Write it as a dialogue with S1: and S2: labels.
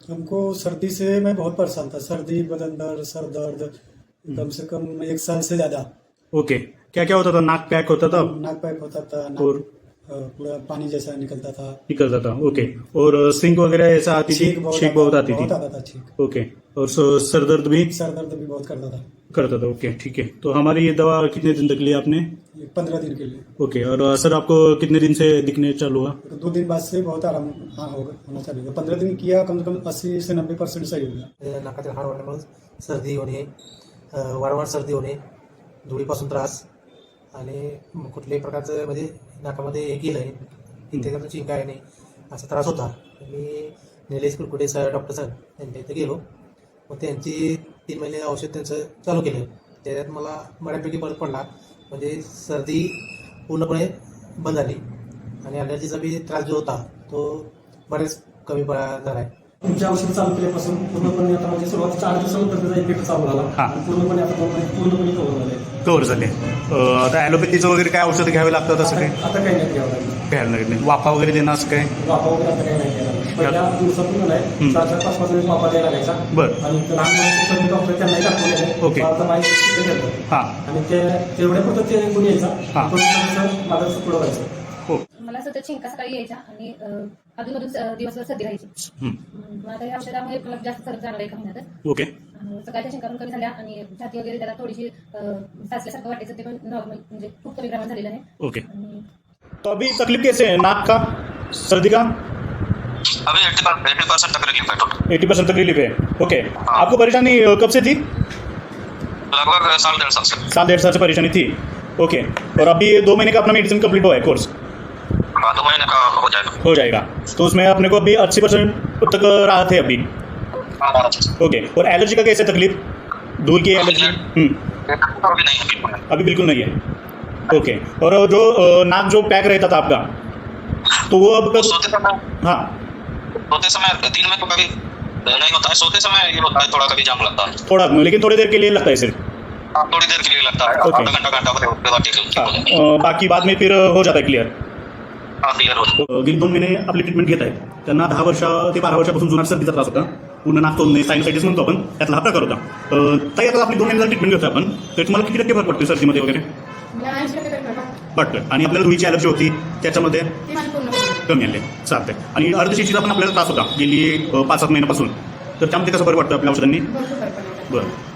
S1: हमको सर्दी से मैं बहुत परेशान था। सर्दी बदन दर्द सर दर्द कम से कम एक साल से ज़्यादा।
S2: ओके। क्या क्या होता था? नाक पैक होता था?
S1: नाक पैक होता था
S2: और
S1: पूरा पानी जैसा निकलता था।
S2: निकलता था ओके और सिंक वगैरह ऐसा आती थी? छींक बहुत आती थी
S1: आता था? छींक।
S2: ओके और सर दर्द भी?
S1: सर दर्द भी बहुत करता था।
S2: करता था ओके ठीक है. तो हमारी ये दवा कितने दिन तक ली आपने?
S1: पंद्रह दिन के लिए।
S2: ओके और सर आपको कितने दिन से दिखने चालू हुआ?
S1: तो दो दिन बाद से बहुत आराम हाँ होगा होना चाहिए पंद्रह दिन किया कम से कम अस्सी से नब्बे परसेंट सही हो गया
S3: नाकातील हाड वाढल्यामुळे सर्दी होणे अ, वारंवार सर्दी होणे धुळीपासून त्रास आणि कुठल्याही प्रकारचं म्हणजे नाकामध्ये हे केलं आहे इथे कसं चिंका आहे नाही असा त्रास होता. मी Nilesh Kurkute sir doctor sir यांच्या इथे गेलो. मग त्यांची तीन महिने औषध त्यांचं चालू केलं. त्याच्यात मला बऱ्यापैकी फरक पडला. म्हणजे सर्दी पूर्णपणे बंद झाली. आणि अलर्जीचा बी त्रास जो होता तो बरेच कमी पडा झाला आहे
S4: तुमचे औषध चालू केल्यापासून पूर्णपणे आता म्हणजे सुरुवातीच्या आठ दिवसानंतर त्याचा इफेक्ट चालू झाला.
S2: हा.
S4: पूर्णपणे आता दोन महिने पूर्णपणे कव्हर झाले.
S2: कवर झाले. आता ॲलोपॅथीचं वगैरे काय औषधं घ्यावे लागतात असं काही?
S4: आता काही नाही घ्यावं लागलं
S2: घ्यायला लागत नाही. वाफा वगैरे देणं असं काय?
S4: वापा वगैरे आता काही नाही घ्यायला लागलं. पहिल्या दिवसातून नाही.
S2: हम्म.
S4: चार चार पाच पाच वेळेस वापा द्यायला लागायचा.
S2: बरं.
S4: आणि ते लहान मुलांचे कमी डॉक्टर त्यांनाही दाखवलेले
S2: ओके.
S4: आता माहिती तिथे घेतलं.
S2: हां.
S4: आणि ते तेवढ्या पुरतं ते गुण यायचा.
S2: हा.
S4: पण नंतर माझं पुढं व्हायचं.
S2: हो.
S5: मला सतत शिंका सकाळी यायच्या आणि अं, अधूनमधून दिवसभर सर्दी राहायची. मग आता या औषधामुळे मला जास्त फरक जाणार एका महिन्यातच.
S2: ओके.
S5: आणि सकाळच्या शिंका पण कमी झाल्या आणि छाती वगैरे त्याला थोडीशी अं, साचल्यासारखं वाटायचं ते पण नॉर्मल म्हणजे खूप कमी प्रमाण झालेलं आहे.
S2: ओके.
S5: आणि
S2: तो अभी तकलीफ़ कैसे है? नाक का? सर्दी का?
S6: अभी एट्टी एट्टी परसेंट तक रिलीफ है टोटल
S2: एटी परसेंट तकलीफ़ है। ओके. आपको परेशानी अ, कब से थी?
S6: लगभग साल डेढ़ साल से।
S2: सात डेढ़ साल से परेशानी थी। ओके. और अभी दो महीने का अपना मेडिसिन कंप्लीट हुआ है कोर्स
S6: हाँ दो महीने का हो जाएगा।
S2: हो जाएगा। तो उसमें अपने को अभी अस्सी परसेंट तक राहत है अभी।
S6: हाँ।
S2: ओके। और एलर्जी का कैसे तकलीफ़? धूल की एलर्जी? हम्म,
S6: अभी बिल्कुल नहीं।
S2: है। ओके। और जो नाक जो पैक रहता था आपका तो वो अब कब हाँ।
S6: सोते समय दिन में तो कभी नहीं होता है। सोते समय ये होता है थोड़ा कभी जाम लगता है।
S2: थोड़ा लेकिन थोड़ी देर के लिए लगता है सिर्फ़।
S6: हाँ, थोड़ी देर के लिए लगता है।
S2: Okay.
S6: आधा घंटा घंटा
S2: हाँ बाकी बाद में फिर हो जाता है क्लियर। गेली दोन महिने आपली ट्रीटमेंट घेत आहेत. त्यांना दहा वर्ष ते बारा वर्षापासून जुना सर्दीचा त्रास होता. पूर्ण नाक तोंडणे सायनसायटिस म्हणतो आपण त्यातला हा प्रकार होता. ताई आता आपली दोन महिन्याचा ट्रीटमेंट घेतो आपण. तर तुम्हाला किती टक्के फरक पडतो सर्दीमध्ये वगैरे?
S5: फरक.
S2: पडतं. आणि आपल्याला धुळीची अलर्जी होती त्याच्यामध्ये. कमी आले. चालतंय. आणि अर्धशिशीचा पण आपल्याला त्रास होता गेली पाच सात महिन्यापासून. तर त्यामध्ये कसं बरं वाटतं आपल्या औषधांनी?
S5: फरक
S2: बरं.